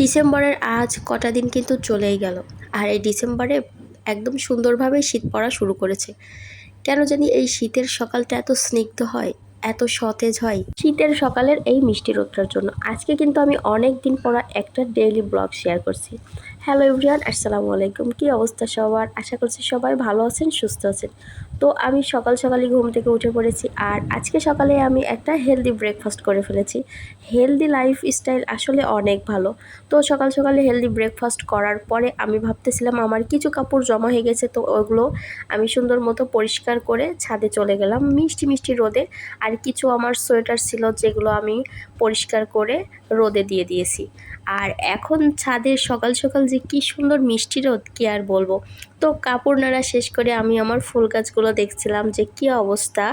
ডিসেম্বরের আজ কটা দিন কিন্তু চলেই গেল। আর এই ডিসেম্বরে একদম সুন্দরভাবে শীত পড়া শুরু করেছে। কেন জানি এই শীতের সকালটা এত স্নিগ্ধ হয়, এত সতেজ হয়। শীতের সকালের এই মিষ্টি রোদটার জন্য আজকে কিন্তু আমি অনেক দিন পর একটা ডেইলি ব্লগ শেয়ার করছি। হ্যালো এভরিওয়ান, আসসালামু আলাইকুম। কি অবস্থা সবার? আশা করছি সবাই ভালো আছেন, সুস্থ আছেন। তো আমি সকাল সকালই ঘুম থেকে উঠে পড়েছি আর আজকে সকালে আমি একটা হেলদি ব্রেকফাস্ট করে ফেলেছি। হেলদি লাইফ স্টাইল আসলে অনেক ভালো। তো সকাল সকালে হেলদি ব্রেকফাস্ট করার পরে আমি ভাবতেছিলাম আমার কিছু কাপড় জমা হয়ে গেছে, তো ওগুলো আমি সুন্দর মতো পরিষ্কার করে ছাদে চলে গেলাম মিষ্টি মিষ্টি রোদে। আর কিছু আমার সোয়েটার ছিল যেগুলো আমি পরিষ্কার করে রোদে দিয়ে দিয়েছি। আর এখন ছাদে সকাল সকাল যে কি সুন্দর মিষ্টি রোদ কি আর বলব। তো কাপড় নাড়া শেষ করে আমি আমার ফুল গাছগুলো দেখছিলাম যে কি অবস্থা।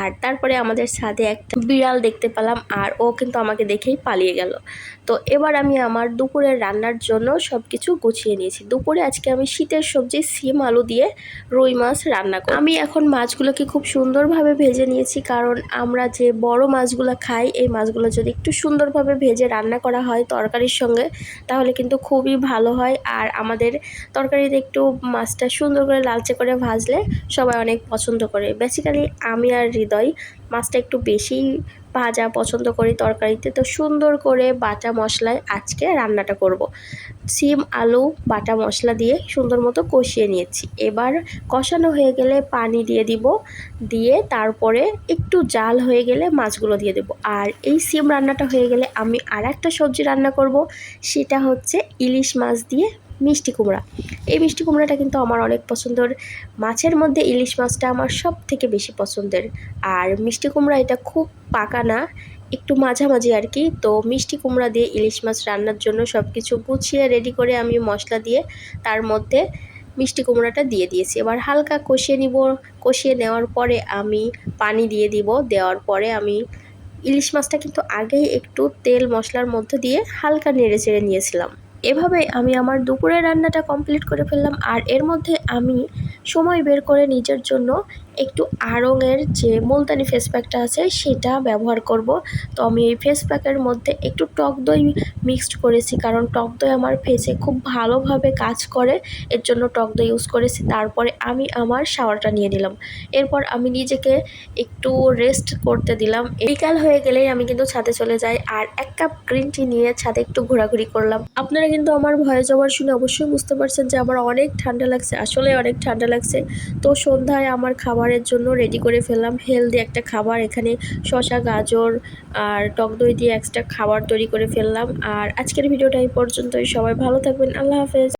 আর তারপরে আমাদের ছাদে একটা বিড়াল দেখতে পেলাম আর ও কিন্তু আমাকে দেখেই পালিয়ে গেল। তো এবার আমি আমার দুপুরের রান্নার জন্য সব কিছু গুছিয়ে নিয়েছি। দুপুরে আজকে আমি শীতের সবজি, সিম, আলু দিয়ে রুই মাছ রান্না করি আমি এখন মাছগুলোকে খুব সুন্দরভাবে ভেজে নিয়েছি কারণ আমরা যে বড় মাছগুলো খাই, এই মাছগুলো যদি একটু সুন্দরভাবে ভেজে রান্না করা হয় তরকারির সঙ্গে, তাহলে কিন্তু খুবই ভালো হয় আর আমাদের তরকারিতে একটু মাছটা সুন্দর করে লালচে করে ভাজলে সবাই অনেক পছন্দ করে। বেসিক্যালি আমি আর হৃদয় মাছটা একটু বেশি ভাজা পছন্দ করি তরকারিতে। তো সুন্দর করে বাটা মশলায় আজকে রান্নাটা করব। সিম, আলু, বাটা মশলা দিয়ে সুন্দর মতো কষিয়ে নিয়েছি। এবার কষানো হয়ে গেলে পানি দিয়ে দিব। দিয়ে তারপরে একটু জাল হয়ে গেলে মাছগুলো দিয়ে দেব। আর এই সিম রান্নাটা হয়ে গেলে আমি আর একটা সবজি রান্না করব। সেটা হচ্ছে ইলিশ মাছ দিয়ে মিষ্টি কুমড়া। এই মিষ্টি কুমড়াটা কিন্তু আমার অনেক পছন্দের। মাছের মধ্যে ইলিশ মাছটা আমার সব থেকে বেশি পছন্দের। আর মিষ্টি কুমড়া এটা খুব পাকা না, একটু মাঝামাঝি আর কি। তো মিষ্টি কুমড়া দিয়ে ইলিশ মাছ রান্নার জন্য সব কিছু গুছিয়ে রেডি করে আমি মশলা দিয়ে তার মধ্যে মিষ্টি কুমড়াটা দিয়ে দিয়েছি। এবার হালকা কষিয়ে নিব। কষিয়ে নেওয়ার পরে আমি পানি দিয়ে দিব। দেওয়ার পরে আমি ইলিশ মাছটা কিন্তু আগেই একটু তেল মশলার মধ্যে দিয়ে হালকা নেড়ে চেড়ে নিয়েছিলাম। এভাবে আমি আমার দুপুরের রান্নাটা কমপ্লিট করে ফেললাম আর এর মধ্যে আমি সময় বের করে নিজের জন্য একটু আড়ংয়ের যে মুলতানি ফেস প্যাকটা আছে, সেটা ব্যবহার করব। তো আমি এই ফেস প্যাকের মধ্যে একটু টক দই মিক্সড করেছি, কারণ টক দই আমার ফেসে খুব ভালোভাবে কাজ করে। এর জন্য টক দই ইউজ করেছি, তারপরে আমি আমার শাওয়ারটা নিয়ে নিলাম। এরপর আমি নিজেকে একটু রেস্ট করতে দিলাম। বিকাল হয়ে গেলেই আমি কিন্তু ছাদে চলে যাই, আর এক কাপ গ্রিন টি নিয়ে ছাদে একটু ঘোরাঘুরি করলাম। আপনারা কিন্তু আমার ভয়ে যাওয়ার শুনে অবশ্যই বুঝতে পারছেন যে আমার অনেক ঠান্ডা লাগছে, আসলে অনেক ঠান্ডা লাগছে। তো সন্ধ্যায় আমার খাবারের জন্য রেডি করে ফেললাম। হেলদি একটা খাবার, এখানে শশা গাজর আর টক দই দিয়ে এক্সট্রা খাবার তৈরি করে ফেললাম। আর আজকের ভিডিওটা এই পর্যন্তই। সবাই ভালো থাকবেন। আল্লাহ হাফেজ।